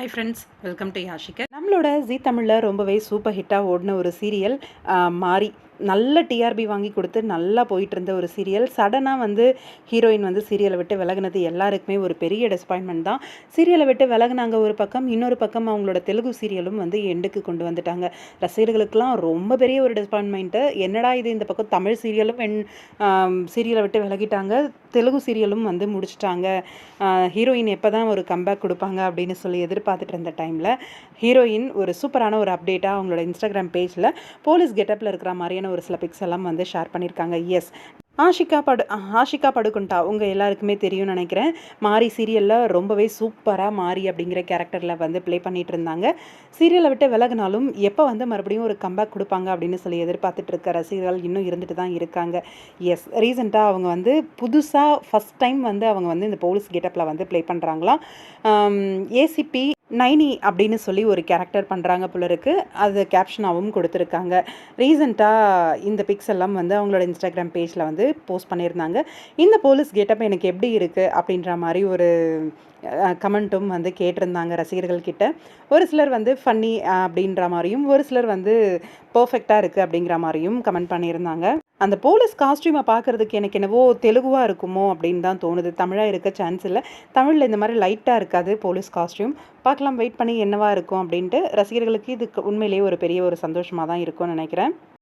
High friends welcome to யாஷிகர் நம்மளோட Zee தமிழில் ரொம்பவே சூப்பர் ஹிட்டாக ஓடின ஒரு சீரியல் மாறி நல்ல டிஆர்பி வாங்கி கொடுத்து நல்லா போயிட்டு இருந்த ஒரு சீரியல் சடனாக வந்து ஹீரோயின் வந்து சீரியலை விட்டு விலகுனது எல்லாருக்குமே ஒரு பெரிய டிசப்பாயின்மெண்ட் தான். சீரியலை விட்டு விலகினாங்க ஒரு பக்கம் இன்னொரு பக்கம் அவங்களோட தெலுங்கு சீரியலும் வந்து எண்டுக்கு கொண்டு வந்துட்டாங்க. ரசிகர்களுக்கெல்லாம் ரொம்ப பெரிய ஒரு டிசப்பாயின்மெண்ட்டு என்னடா இது இந்த பக்கம் தமிழ் சீரியலும் என் சீரியலை விட்டு விலகிட்டாங்க. தெலுங்கு சீரியலும் வந்து முடிச்சிட்டாங்க. ஹீரோயின் எப்போ தான் ஒரு கம்பேக் கொடுப்பாங்க அப்படின்னு சொல்லி எதிர்பார்த்துட்டு இருந்த டைமில் ஹீரோயின் ஒரு சூப்பரான ஒரு அப்டேட்டாக அவங்களோட இன்ஸ்டாகிராம் பேஜில் போலீஸ் கெட்டப்பில் இருக்கிற மாதிரியான ஒரு சில பிக்ஸ் எல்லாம் வந்து ஷேர் பண்ணியிருக்காங்க எஸ் ஆஷிகா படு ஆஷிகா படுகுண்டா உங்கள் எல்லாருக்குமே தெரியும்னு நினைக்கிறேன். மாரி சீரியலில் ரொம்பவே சூப்பராக மாரி அப்படிங்கிற கேரக்டரில் வந்து ப்ளே பண்ணிகிட்டு இருந்தாங்க. சீரியலை விட்டு விலகினாலும் எப்போ வந்து மறுபடியும் ஒரு கம்பேக் கொடுப்பாங்க அப்படின்னு சொல்லி எதிர்பார்த்துட்டு இருக்க ரசிகர்கள் இன்னும் இருந்துட்டு தான் இருக்காங்க. எஸ் ரீசெண்டாக அவங்க வந்து புதுசாக ஃபஸ்ட் டைம் வந்து அவங்க வந்து இந்த போலீஸ் கெட்டப்பில் வந்து ப்ளே பண்ணுறாங்களாம் ஏசிபி நைனி அப்படின்னு சொல்லி ஒரு கேரக்டர் பண்ணுறாங்க போல இருக்குது அது கேப்ஷனாகவும் கொடுத்துருக்காங்க. ரீசெண்டாக இந்த பிக்ஸ் எல்லாம் வந்து அவங்களோட இன்ஸ்டாகிராம் பேஜில் வந்து போஸ்ட் பண்ணியிருந்தாங்க. இந்த போலீஸ் கெட்டப் எனக்கு எப்படி இருக்குது அப்படின்ற மாதிரி ஒரு கமெண்ட்டும் வந்து கேட்டிருந்தாங்க ரசிகர்கள்கிட்ட ஒரு சிலர் வந்து ஃபன்னி அப்படின்ற மாதிரியும் ஒரு சிலர் வந்து பர்ஃபெக்டாக இருக்குது அப்படிங்கிற மாதிரியும் கமெண்ட் பண்ணியிருந்தாங்க. அந்த போலீஸ் காஸ்டியூமை பார்க்குறதுக்கு எனக்கு என்னவோ தெலுங்குவாக இருக்குமோ அப்படின்னு தான் தோணுது. தமிழாக இருக்க சான்ஸ் இல்லை தமிழில் இந்த மாதிரி லைட்டாக இருக்காது போலீஸ் காஸ்டியூம். பார்க்கலாம் வெயிட் பண்ணி என்னவாக இருக்கும் அப்படின்ட்டு ரசிகர்களுக்கு இது உண்மையிலேயே ஒரு பெரிய ஒரு சந்தோஷமாக தான் இருக்கும்னு நினைக்கிறேன்.